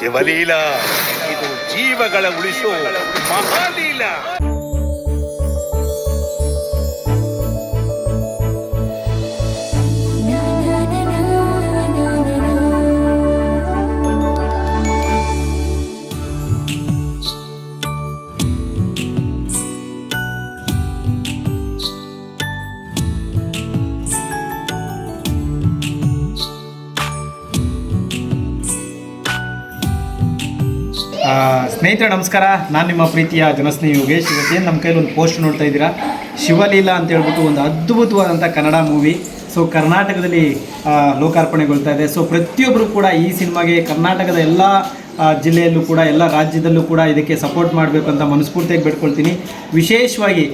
ಶಿವಲೀಲಾ. ಇದು ಜೀವಗಳ ಉಳಿಸೋ ಮಹಾಲೀಲಾ. ಸ್ನೇಹಿತರೆ, ನಮಸ್ಕಾರ. ನಾನು ನಿಮ್ಮ ಪ್ರೀತಿಯ ಜನಸ್ನೇಹಿ ಯೋಗೇಶ್. ಇವತ್ತೇನು ನಮ್ಮ ಕೈಲಿ ಒಂದು ಪೋಸ್ಟ್ ನೋಡ್ತಾ ಇದ್ದೀರಾ? ಶಿವಲೀಲಾ ಅಂತ ಹೇಳ್ಬಿಟ್ಟು ಒಂದು ಅದ್ಭುತವಾದಂಥ ಕನ್ನಡ ಮೂವಿ ಸೊ ಕರ್ನಾಟಕದಲ್ಲಿ ಲೋಕಾರ್ಪಣೆಗೊಳ್ತಾ ಇದೆ. ಸೊ ಪ್ರತಿಯೊಬ್ಬರು ಕೂಡ ಈ ಸಿನಿಮಾಗೆ ಕರ್ನಾಟಕದ ಎಲ್ಲ ಜಿಲ್ಲೆಯಲ್ಲೂ ಕೂಡ, ಎಲ್ಲ ರಾಜ್ಯದಲ್ಲೂ ಕೂಡ ಇದಕ್ಕೆ ಸಪೋರ್ಟ್ ಮಾಡಬೇಕು ಅಂತ ಮನಸ್ಫೂರ್ತಿಯಾಗಿ ಬೇಡ್ಕೊಳ್ತೀನಿ. ವಿಶೇಷವಾಗಿ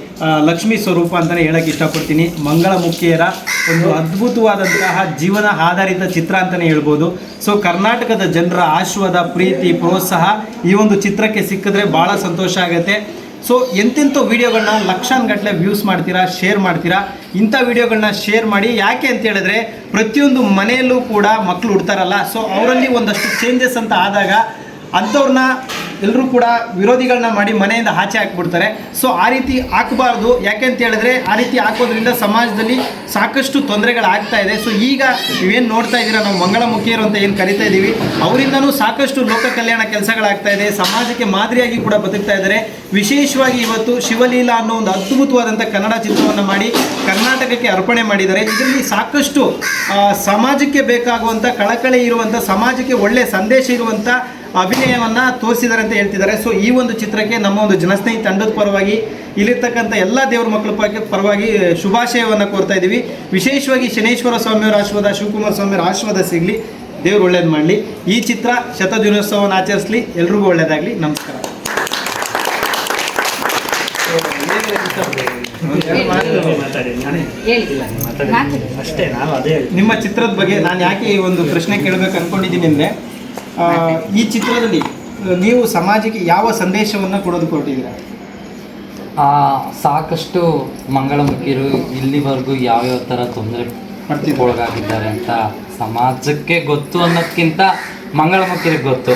ಲಕ್ಷ್ಮೀ ಸ್ವರೂಪ ಅಂತಲೇ ಹೇಳೋಕ್ಕೆ ಇಷ್ಟಪಡ್ತೀನಿ. ಮಂಗಳಮುಖಿಯರ ಒಂದು ಅದ್ಭುತವಾದಂತಹ ಜೀವನ ಆಧಾರಿತ ಚಿತ್ರ ಅಂತಲೇ ಹೇಳ್ಬೋದು. ಸೊ ಕರ್ನಾಟಕದ ಜನರ ಆಶ್ವಾದ, ಪ್ರೀತಿ, ಪ್ರೋತ್ಸಾಹ ಈ ಒಂದು ಚಿತ್ರಕ್ಕೆ ಸಿಕ್ಕಿದ್ರೆ ಭಾಳ ಸಂತೋಷ ಆಗುತ್ತೆ. ಸೊ ಎಂತೆಂಥ ವೀಡಿಯೋಗಳನ್ನ ಲಕ್ಷಾನುಗಟ್ಟಲೆ ವ್ಯೂಸ್ ಮಾಡ್ತೀರಾ ಶೇರ್ ಮಾಡ್ತೀರಾ, ಇಂಥ ವೀಡಿಯೋಗಳನ್ನ ಶೇರ್ ಮಾಡಿ, ಯಾಕೆ ಅಂತ ಹೇಳಿದ್ರೆ ಪ್ರತಿಯೊಂದು ಮನೆಯಲ್ಲೂ ಕೂಡ ಮಕ್ಕಳು ಹುಡ್ತಾರಲ್ಲ ಸೊ ಅವರಲ್ಲಿ ಒಂದಷ್ಟು ಚೇಂಜಸ್ ಅಂತ ಆದಾಗ ಅಂಥವ್ರನ್ನ ಎಲ್ಲರೂ ಕೂಡ ವಿರೋಧಿಗಳನ್ನ ಮಾಡಿ ಮನೆಯಿಂದ ಆಚೆ ಹಾಕ್ಬಿಡ್ತಾರೆ. ಸೊ ಆ ರೀತಿ ಹಾಕಬಾರ್ದು. ಯಾಕೆ ಅಂತ ಹೇಳಿದ್ರೆ, ಆ ರೀತಿ ಹಾಕೋದ್ರಿಂದ ಸಮಾಜದಲ್ಲಿ ಸಾಕಷ್ಟು ತೊಂದರೆಗಳಾಗ್ತಾ ಇದೆ. ಸೊ ಈಗ ನೀವೇನು ನೋಡ್ತಾ ಇದ್ದೀರಾ? ನಾವು ಮಂಗಳಮುಖಿಯರು ಅಂತ ಏನು ಕರಿತಾ ಇದ್ದೀವಿ. ಅವರಿಂದನೂ ಸಾಕಷ್ಟು ಲೋಕ ಕಲ್ಯಾಣ ಕೆಲಸಗಳಾಗ್ತಾ ಇದೆ. ಸಮಾಜಕ್ಕೆ ಮಾದರಿಯಾಗಿ ಕೂಡ ಬದುಕ್ತಾ ಇದ್ದಾರೆ. ವಿಶೇಷವಾಗಿ ಇವತ್ತು ಶಿವಲೀಲಾ ಅನ್ನೋ ಒಂದು ಅದ್ಭುತವಾದಂಥ ಕನ್ನಡ ಚಿತ್ರವನ್ನು ಮಾಡಿ ಕರ್ನಾಟಕಕ್ಕೆ ಅರ್ಪಣೆ ಮಾಡಿದ್ದಾರೆ. ಇದರಲ್ಲಿ ಸಾಕಷ್ಟು ಸಮಾಜಕ್ಕೆ ಬೇಕಾಗುವಂಥ ಕಳಕಳಿ ಇರುವಂಥ ಸಮಾಜಕ್ಕೆ ಒಳ್ಳೆಯ ಸಂದೇಶ ಇರುವಂಥ ಅಭಿನಯವನ್ನು ತೋರಿಸಿದ್ದಾರೆ ಅಂತ ಹೇಳ್ತಿದ್ದಾರೆ. ಸೊ ಈ ಒಂದು ಚಿತ್ರಕ್ಕೆ ನಮ್ಮ ಒಂದು ಜನಸ್ನೇಹಿ ತಂಡದ ಪರವಾಗಿ ಇಲ್ಲಿರ್ತಕ್ಕಂಥ ಎಲ್ಲ ದೇವರ ಮಕ್ಕಳ ಪರ ಪರವಾಗಿ ಶುಭಾಶಯವನ್ನು ಕೋರ್ತಾ ಇದ್ದೀವಿ. ವಿಶೇಷವಾಗಿ ಶನೇಶ್ವರ ಸ್ವಾಮಿಯವರ ಆಶೀರ್ವಾದ ಶಿವಕುಮಾರ ಸ್ವಾಮಿಯವರ ಆಶೀರ್ವಾದ ಸಿಗಲಿ. ದೇವ್ರು ಒಳ್ಳೇದು ಮಾಡಲಿ. ಈ ಚಿತ್ರ ಶತದಿನೋತ್ಸವವನ್ನು ಆಚರಿಸಲಿ. ಎಲ್ರಿಗೂ ಒಳ್ಳೇದಾಗಲಿ. ನಮಸ್ಕಾರ. ಅಷ್ಟೇ ನಾನು ಅದೇ ನಿಮ್ಮ ಚಿತ್ರದ ಬಗ್ಗೆ ನಾನು ಯಾಕೆ ಈ ಒಂದು ಪ್ರಶ್ನೆ ಕೇಳಬೇಕು ಅನ್ಕೊಂಡಿದ್ದೀನಿ ಅಂದರೆ ಈ ಚಿತ್ರದಲ್ಲಿ ನೀವು ಸಮಾಜಕ್ಕೆ ಯಾವ ಸಂದೇಶವನ್ನು ಕೊಡೋದು ಕೊಟ್ಟಿದ್ದೀರಾ? ಸಾಕಷ್ಟು ಮಂಗಳಮುಖಿಯರು ಇಲ್ಲಿವರೆಗೂ ಯಾವ್ಯಾವ ಥರ ತೊಂದರೆ. ಒಳಗಾಗಿದ್ದಾರೆ ಅಂತ ಸಮಾಜಕ್ಕೆ ಗೊತ್ತು ಅನ್ನೋದಕ್ಕಿಂತ ಮಂಗಳಮುಖಿಯರಿಗೆ ಗೊತ್ತು.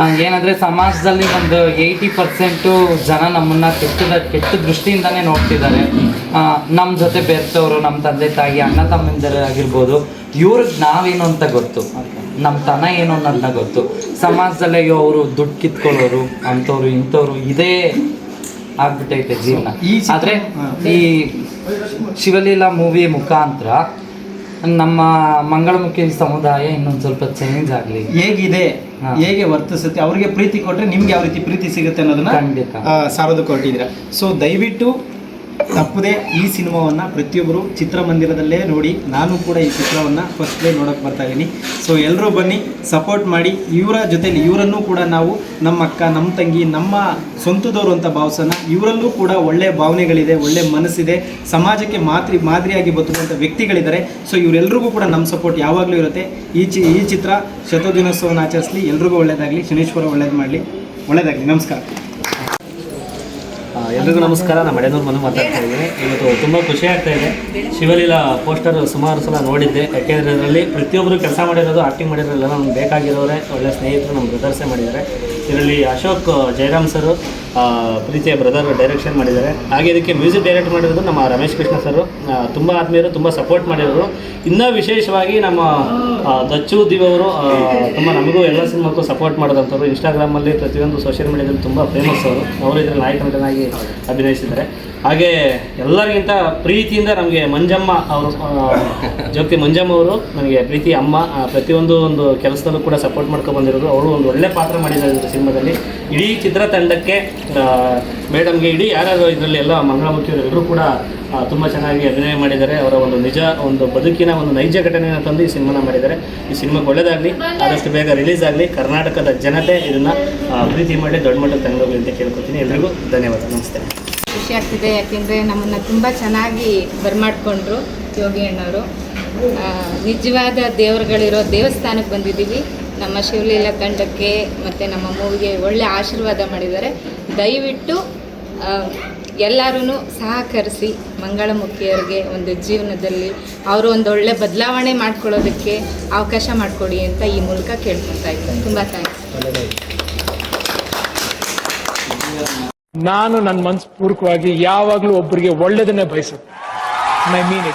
ಏನಂದರೆ ಏನಂದ್ರೆ ಸಮಾಜದಲ್ಲಿ ಒಂದು ಏಯ್ಟಿ ಪರ್ಸೆಂಟು ಜನ ನಮ್ಮನ್ನು ಕೆಟ್ಟದ ಕೆಟ್ಟ ದೃಷ್ಟಿಯಿಂದನೇ ನೋಡ್ತಿದ್ದಾರೆ. ನಮ್ಮ ಜೊತೆ ಬೆರೆತವರು ನಮ್ಮ ತಂದೆ ತಾಯಿ ಅಣ್ಣ ತಮ್ಮಂದಿರ ಆಗಿರ್ಬೋದು ಇವ್ರಿಗೆ ನಾವೇನು ಅಂತ ಗೊತ್ತು. ನಮ್ಮ ತನ ಏನು ಅನ್ನೋದನ್ನ ಗೊತ್ತು. ಸಮಾಜದಲ್ಲೇ ಅವರು ದುಡ್ಡು ಕಿತ್ಕೊಳ್ಳೋರು ಅಂಥವ್ರು ಇಂಥವ್ರು ಇದೇ ಆಗ್ಬಿಟ್ಟೈತೆ ಜೀವನ. ಆದರೆ ಈ ಶಿವಲೀಲಾ ಮೂವಿ ಮುಖಾಂತರ ನಮ್ಮ ಮಂಗಳಮುಖಿ ಸಮುದಾಯ ಇನ್ನೊಂದು ಸ್ವಲ್ಪ ಚೇಂಜ್ ಆಗಲಿ. ಹೇಗಿದೆ. ಹೇಗೆ ವರ್ತಿಸುತ್ತೆ? ಅವರಿಗೆ ಪ್ರೀತಿ ಕೊಟ್ಟರೆ ನಿಮ್ಗೆ ಯಾವ ರೀತಿ ಪ್ರೀತಿ ಸಿಗುತ್ತೆ ಅನ್ನೋದನ್ನ ಸಾರೋದಕ್ಕೆ ಹೊರಟಿದ್ದೀರಾ. ಸೊ ದಯವಿಟ್ಟು ತಪ್ಪದೆ ಈ ಸಿನಿಮಾವನ್ನು ಪ್ರತಿಯೊಬ್ಬರು ಚಿತ್ರಮಂದಿರದಲ್ಲೇ ನೋಡಿ ನಾನು ಕೂಡ ಈ ಚಿತ್ರವನ್ನು ಫಸ್ಟ್ ಡೇ ನೋಡೋಕ್ಕೆ ಬರ್ತಾ ಇದ್ದೀನಿ ಸೊ ಎಲ್ಲರೂ ಬನ್ನಿ ಸಪೋರ್ಟ್ ಮಾಡಿ, ಇವರ ಜೊತೆಲಿ ಇವರನ್ನು ಕೂಡ ನಾವು ನಮ್ಮ ಅಕ್ಕ, ನಮ್ಮ ತಂಗಿ, ನಮ್ಮ ಸ್ವಂತದವರು ಅಂತ ಭಾವಿಸೋಣ. ಇವರಲ್ಲೂ ಕೂಡ ಒಳ್ಳೆಯ ಭಾವನೆಗಳಿದೆ ಒಳ್ಳೆಯ ಮನಸ್ಸಿದೆ. ಸಮಾಜಕ್ಕೆ ಮಾತ್ರಿ, ಮಾದರಿಯಾಗಿ ಬದುಕುವಂಥ ವ್ಯಕ್ತಿಗಳಿದ್ದಾರೆ. ಸೊ ಇವರೆಲ್ಲರಿಗೂ ಕೂಡ ನಮ್ಮ ಸಪೋರ್ಟ್ ಯಾವಾಗಲೂ ಇರುತ್ತೆ. ಈ ಚಿ, ಈ ಚಿತ್ರ ಶತದಿನೋತ್ಸವವನ್ನು ಆಚರಿಸಲಿ. ಎಲ್ರಿಗೂ ಒಳ್ಳೆಯದಾಗಲಿ ಶನೇಶ್ವರ ಒಳ್ಳೇದು ಮಾಡಲಿ. ಒಳ್ಳೆಯದಾಗಲಿ ನಮಸ್ಕಾರ. ಎಲ್ರಿಗೂ ನಮಸ್ಕಾರ. ನಾನು ಮಡೆನೂರು ಮನು ಮಾತಾಡ್ತಾ ಇದ್ದೀನಿ. ಇವತ್ತು ತುಂಬ ಖುಷಿ ಆಗ್ತಾ ಇದೆ. ಶಿವಲೀಲಾ ಪೋಸ್ಟರ್ ಸುಮಾರು ಸಲ ನೋಡಿದ್ದೆ. ಯಾಕೆಂದರೆ ಅದರಲ್ಲಿ ಪ್ರತಿಯೊಬ್ಬರು ಕೆಲಸ ಮಾಡಿರೋದು ಆ್ಯಕ್ಟಿಂಗ್ ಮಾಡಿರೋಲ್ಲ ನಮ್ಗೆ ಬೇಕಾಗಿರೋರೆ. ಒಳ್ಳೆ ಸ್ನೇಹಿತರು ನಮ್ಮ ಬ್ರದರ್ಸೇ ಮಾಡಿದ್ದಾರೆ. ಇದರಲ್ಲಿ ಅಶೋಕ್, ಜಯರಾಮ್ ಸರ್ ಪ್ರೀತಿಯ ಬ್ರದರ್ ಡೈರೆಕ್ಷನ್ ಮಾಡಿದ್ದಾರೆ. ಹಾಗೆ ಇದಕ್ಕೆ ಮ್ಯೂಸಿಕ್ ಡೈರೆಕ್ಟ್ ಮಾಡಿರೋದು ನಮ್ಮ ರಮೇಶ್ ಕೃಷ್ಣ ಸರ್. ತುಂಬ ಆತ್ಮೀಯರು, ತುಂಬ ಸಪೋರ್ಟ್ ಮಾಡಿರೋರು. ಇನ್ನೂ ವಿಶೇಷವಾಗಿ ನಮ್ಮ ದಚ್ಚು ದಿವರು ತುಂಬ ನಮಗೂ ಎಲ್ಲ ಸಿನಿಮಾಕ್ಕೂ ಸಪೋರ್ಟ್ ಮಾಡೋದಂಥವ್ರು. ಇನ್ಸ್ಟಾಗ್ರಾಮಲ್ಲಿ ಪ್ರತಿಯೊಂದು ಸೋಷಿಯಲ್ ಮೀಡಿಯಾದಲ್ಲಿ ತುಂಬ ಫೇಮಸ್ ಅವರು. ಅವರು ಇದರಲ್ಲಿ ನಾಯಕ ನಟನಾಗಿ ಅಭಿನಯಿಸಿದ್ದಾರೆ. ಹಾಗೆ ಎಲ್ಲರಿಗಿಂತ ಪ್ರೀತಿಯಿಂದ ನಮಗೆ ಮಂಜಮ್ಮ ಅವರು ಜ್ಯೋತಿ ಮಂಜಮ್ಮ ಅವರು ನನಗೆ ಪ್ರೀತಿ ಅಮ್ಮ ಪ್ರತಿಯೊಂದು ಒಂದು ಕೆಲಸದಲ್ಲೂ ಕೂಡ ಸಪೋರ್ಟ್ ಮಾಡ್ಕೊಂಡು ಬಂದಿರೋದು. ಅವರು ಒಂದು ಒಳ್ಳೆ ಪಾತ್ರ ಮಾಡಿದ್ದಾರೆ. ಸಿನಿಮಾದಲ್ಲಿ. ಇಡೀ ಚಿತ್ರತಂಡಕ್ಕೆ ಮೇಡಮ್ಗೆ ಇಡೀ ಯಾರ್ಯಾರು ಇದರಲ್ಲಿ ಎಲ್ಲ ಮಂಗಳಮುಖಿಯವರು ಎಲ್ಲರೂ ಕೂಡ ತುಂಬ ಚೆನ್ನಾಗಿ ಅಭಿನಯ ಮಾಡಿದ್ದಾರೆ. ಅವರ ಒಂದು ನಿಜ, ಒಂದು ಬದುಕಿನ ಒಂದು ನೈಜ ಘಟನೆಯನ್ನು ತಂದು ಈ ಸಿನಿಮಾನ ಮಾಡಿದ್ದಾರೆ. ಈ ಸಿನಿಮಾಗೆ ಒಳ್ಳೆಯದಾಗಲಿ ಆದಷ್ಟು ಬೇಗ ರಿಲೀಸ್ ಆಗಲಿ, ಕರ್ನಾಟಕದ ಜನತೆ ಇದನ್ನು ಪ್ರೀತಿ ಮಾಡಿ ದೊಡ್ಡ ಮಟ್ಟದ ತಗೊಂಡೋಗ್ಲಿ ಅಂತ ಕೇಳ್ಕೊತೀನಿ. ಎಲ್ರಿಗೂ ಧನ್ಯವಾದ. ನಮಸ್ತೆ. ಖುಷಿ ಆಗ್ತಿದೆ. ಯಾಕೆಂದರೆ ನಮ್ಮನ್ನು ತುಂಬ ಚೆನ್ನಾಗಿ ಬರಮಾಡ್ಕೊಂಡ್ರು ಯೋಗಿ ಅಣ್ಣವರು. ನಿಜವಾದ ದೇವರುಗಳಿರೋ ದೇವಸ್ಥಾನಕ್ಕೆ ಬಂದಿದ್ದೀವಿ. ನಮ್ಮ ಶಿವಲೀಲಾ ತಂಡಕ್ಕೆ ಮತ್ತು ನಮ್ಮ ಮೂವಿಗೆ ಒಳ್ಳೆ ಆಶೀರ್ವಾದ ಮಾಡಿದ್ದಾರೆ. ದಯವಿಟ್ಟು ಎಲ್ಲರೂ ಸಹಕರಿಸಿ ಮಂಗಳಮುಖಿಯರಿಗೆ ಒಂದು ಜೀವನದಲ್ಲಿ ಅವರು ಒಂದು ಒಳ್ಳೆ ಬದಲಾವಣೆ ಮಾಡ್ಕೊಳ್ಳೋದಕ್ಕೆ ಅವಕಾಶ ಮಾಡಿಕೊಡಿ ಅಂತ ಈ ಮೂಲಕ ಕೇಳ್ಕೊತಾ ಇದ್ದೀನಿ. ತುಂಬ ಥ್ಯಾಂಕ್ಸ್ ನಾನು ನನ್ನ ಮನಸ್ಪೂರ್ವಕವಾಗಿ ಯಾವಾಗಲೂ ಒಬ್ಬರಿಗೆ ಒಳ್ಳೇದನ್ನೇ ಬಯಸುತ್ತೆ. ಮೈ ಮೀನ್